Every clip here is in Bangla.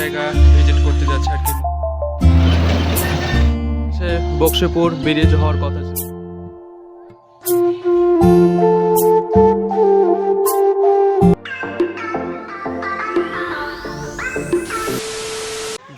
জায়গা ভিজিট করতে যাচ্ছে আর কি। বক্সিপুর ব্রিজ হওয়ার কথা ছিল।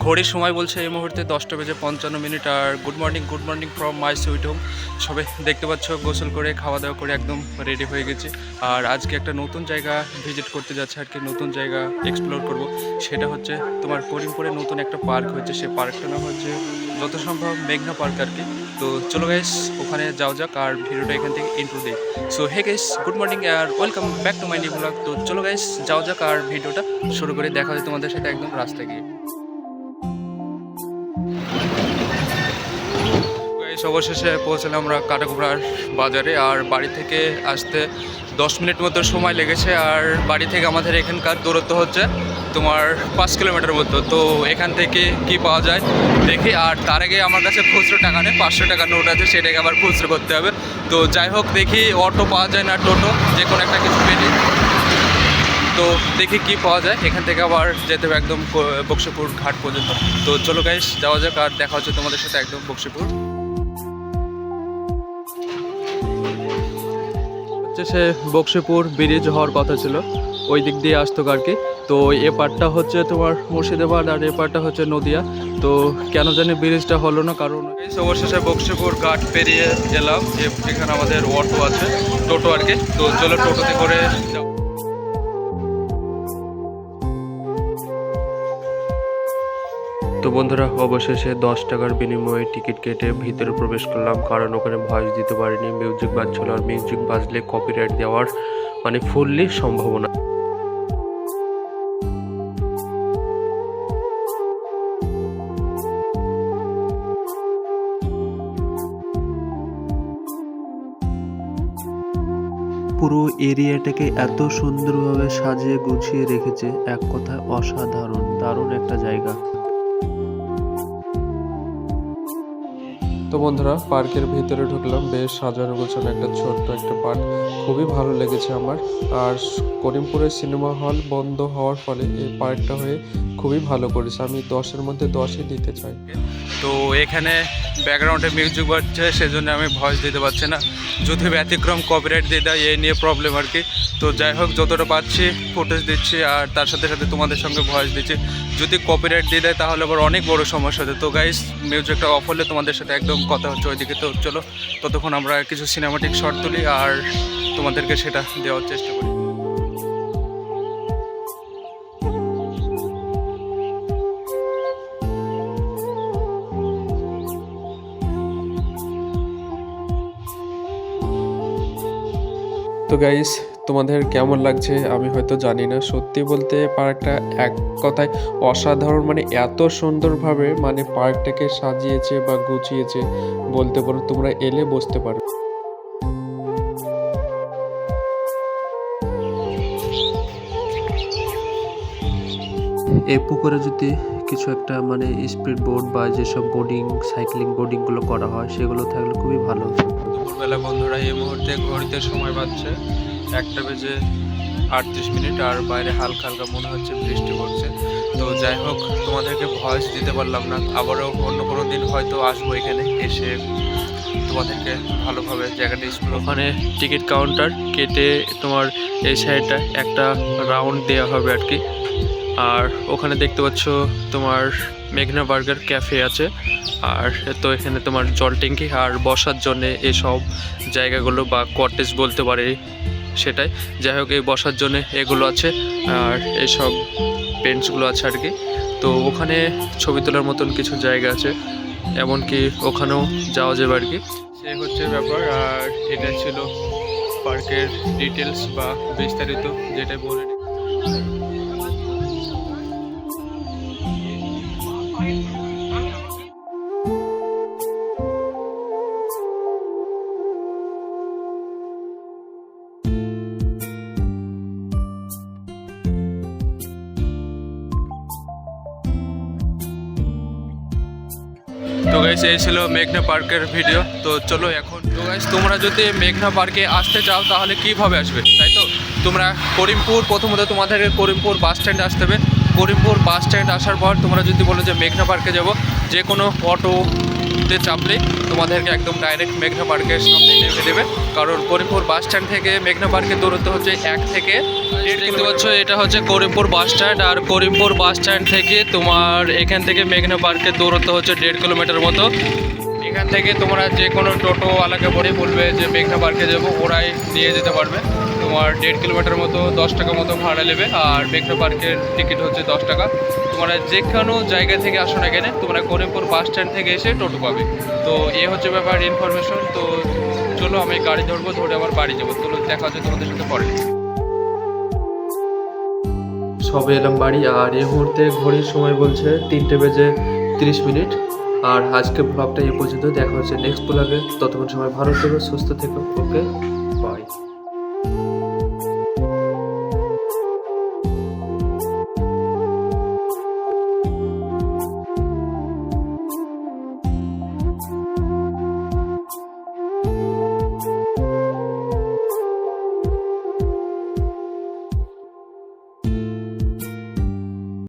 ঘড়ির সময় বলছে এই মুহূর্তে দশটা বেজে পঞ্চান্ন minute R good morning good morning from my sweet home সবে দেখতে পাচ্ছ, গোসল করে, খাওয়া দাওয়া করে একদম রেডি হয়ে গেছি। আর আজকে একটা নতুন জায়গা ভিজিট করতে যাচ্ছে আর কি, নতুন জায়গা এক্সপ্লোর করব। সেটা হচ্ছে তোমার করিমপুরে নতুন একটা পার্ক হয়েছে। সেই পার্কটার নাম হচ্ছে যত সম্ভব মেঘনা পার্ক আর কি। তো চলো গাইস ওখানে যাওয়া যাক আর ভিডিওটা এখান থেকে ইন্ট্রো দিই। So hey guys good morning R welcome back to my new blog তো চলো গাইস যাওয়া যাক আর ভিডিওটা শুরু করে দেখা যায় তোমাদের সাথে একদম রাস্তায় গিয়ে। গাইস অবশেষে পৌঁছালাম আমরা কাটাকুড়ার বাজারে। আর বাড়ি থেকে আসতে দশ মিনিট মতো সময় লেগেছে। আর বাড়ি থেকে আমাদের এখানকার দূরত্ব হচ্ছে তোমার পাঁচ কিলোমিটার মতো। তো এখান থেকে কি পাওয়া যায় দেখি। আর তার আগে আমার কাছে খুচরো টাকা নেই, পাঁচশো টাকা নোট আছে, সেটাকে আবার খুচরো করতে হবে। তো যাই হোক, দেখি অটো পাওয়া যায় না টোটো, যে কোনো একটা কিছু পেলি। তো দেখি কি পাওয়া যায়। এখান থেকে আবার যেতে হবে একদম বক্সিপুর ঘাট পর্যন্ত। তো চলো গাইস যাওয়া যাক, আর দেখা হচ্ছে তোমাদের সাথে একদম বক্সিপুর। হচ্ছে সে বক্সিপুর ব্রিজ হওয়ার কথা ছিল। ওই দিক দিয়ে আসতো আর কি তো এ পার্টটা হচ্ছে তোমার মুর্শিদাবাদ আর এ পার্টটা হচ্ছে নদিয়া। তো কেন জানি ব্রিজটা হলো না, কারণ এই অবশেষে বক্সিপুর ঘাট পেরিয়ে এলাম এখানে আমাদের অটো আছে, টোটো আর কি। তো চলো টোটোতে করে তো বন্ধুরা, অবশেষে দশ টাকার বিনিময়ে টিকিট কেটে ভিতরে প্রবেশ করলাম। কারণ ওখানে ভয়েস দিতে পারিনি মিউজিক বাজছিল আর মিউজিক বাজলে কপিরাইট দেওয়ার মানে ফুললি সম্ভাবনা। পুরো এরিয়াটাকে এত সুন্দরভাবে সাজিয়ে গুছিয়ে রেখেছে, এক কথায় অসাধারণ, দারুণ একটা জায়গা। তো বন্ধুরা, পার্কের ভিতরে ঢুকলাম, বেশ সাজানো গোছানো একটা ছোট্ট একটা পার্ক। খুবই ভালো লেগেছে আমার। আর করিমপুরের সিনেমা হল বন্ধ হওয়ার ফলে এই পার্কটা হয়ে খুবই ভালো করেছে। আমি দশের মধ্যে দশই দিতে চাই। তো এখানে ব্যাকগ্রাউন্ডে মিউজিক বাজছে, সেজন্য আমি ভয়েস দিতে পারছি না। যদি ব্যতিক্রম কপিরাইট দিয়ে দেয় এই নিয়ে প্রবলেম আর কি। তো যাই হোক, যতটা পাচ্ছি ফুটেজ দিচ্ছি, আর তার সাথে সাথে তোমাদের সঙ্গে ভয়েস দিচ্ছি। যদি কপিরাইট দিয়ে দেয়, তাহলে আবার অনেক বড় সমস্যা হতো তো গাইস মিউজিকটা অফ হলে তোমাদের সাথে একদম কথা হচ্ছে ওইদিকে। তো চলো, ততক্ষণ আমরা কিছু সিনেমাটিক শট তুলি, আর তোমাদেরকে সেটা দেওয়ার চেষ্টা করি। তো গাইস তোমাদের কেমন লাগছে? আমি হয়তো জানি না। সত্যি বলতে পার্কটা এক কথায় অসাধারণ মানে এত সুন্দরভাবে মানে পার্কটাকে সাজিয়েছে বা গুছিয়েছে, বলতে পারো তোমরা এলে বসতে পারো। এই পুকুরে যদি কিছু একটা মানে স্পিড বোর্ড বা যেসব বোর্ডিং সাইক্লিং বোর্ডিংগুলো করা হয় সেগুলো থাকলে খুবই ভালো। দুপুরবেলা বন্ধুরা এই মুহূর্তে ঘড়িতে সময় পাচ্ছে একটা বেজে আটত্রিশ মিনিট আর বাইরে হালকা হালকা মনে হচ্ছে বৃষ্টি পড়ছে। তো যাই হোক তোমাদেরকে ভয়েস দিতে পারলাম না। আবারও অন্য কোনো দিন হয়তো আসব এখানে এসে তোমাদেরকে ভালোভাবে জায়গাটা স্কুল ওখানে টিকিট কাউন্টার কেটে তোমার এই সাইডটা একটা রাউন্ড দেওয়া হবে আর কি। আর ওখানে দেখতে পাচ্ছ তোমার মেঘনা বার্গার ক্যাফে আছে। আর তো এখানে তোমার জল ট্যাঙ্কি আর বসার জন্যে এসব জায়গাগুলো বা কটেজ বলতে পারে সেটাই। যাই হোক, এই বসার জন্য এগুলো আছে আর এইসব বেঞ্চগুলো আছে আর কি। তো ওখানে ছবি তোলার মতন কিছু জায়গা আছে, এমনকি ওখানেও যাওয়া যাবে আর কি। সে হচ্ছে ব্যাপার, আর এটা ছিল পার্কের ডিটেলস বা বিস্তারিত যেটা বলে গাইস এই ছিল মেঘনা পার্কের ভিডিও তো চলো এখন, তো গাইস তোমরা যদি মেঘনা পার্কে আসতে চাও, তাহলে কীভাবে আসবে? তাই তো? তোমরা করিমপুর, প্রথমত তোমাদেরকে করিমপুর বাস স্ট্যান্ড আসতে হবে। করিমপুর বাস স্ট্যান্ড আসার পর তোমরা যদি বলো যে মেঘনা পার্কে যাব, যে কোনো অটোতে চাপলে তোমাদেরকে একদম ডাইরেক্ট মেঘনা পার্কের সামনে নেমে দেবে কারণ করিমপুর বাস স্ট্যান্ড থেকে মেঘনা পার্কের দূরত্ব হচ্ছে এক থেকে দেখতে পাচ্ছ এটা হচ্ছে করিমপুর বাস স্ট্যান্ড আর করিমপুর বাস স্ট্যান্ড থেকে তোমার এখান থেকে মেঘনা পার্কের দূরত্ব হচ্ছে দেড় কিলোমিটার মতো। এখান থেকে তোমরা যে কোনো টোটোওয়ালাকে বলে বলবে যে মেঘনা পার্কে যাব ওরাই নিয়ে যেতে পারবে। তোমার দেড় কিলোমিটার মতো, দশ টাকা মতো ভাড়া নেবে। আর মেঘনা পার্কের টিকিট হচ্ছে দশ টাকা। তোমরা যে কোনো জায়গা থেকে আসো না কেন, তোমরা করিমপুর বাস স্ট্যান্ড থেকে এসে টোটো পাবে। তো এ হচ্ছে ব্যাপার ইনফরমেশন তো চলো, আমি গাড়ি ধরবো, ধরে আমার বাড়ি যাব। তো দেখা হচ্ছে তোমাদের সাথে পরে। সবে এলাম বাড়ি, আর এই মুহূর্তে ঘড়ির সময় বলছে তিনটে বেজে তিরিশ মিনিট। আর আজকে ব্লগটা এ পর্যন্ত দেখা হচ্ছে নেক্সট ব্লগে ততক্ষণ সময় ভালো থেকো, সুস্থ থেকো। ওকে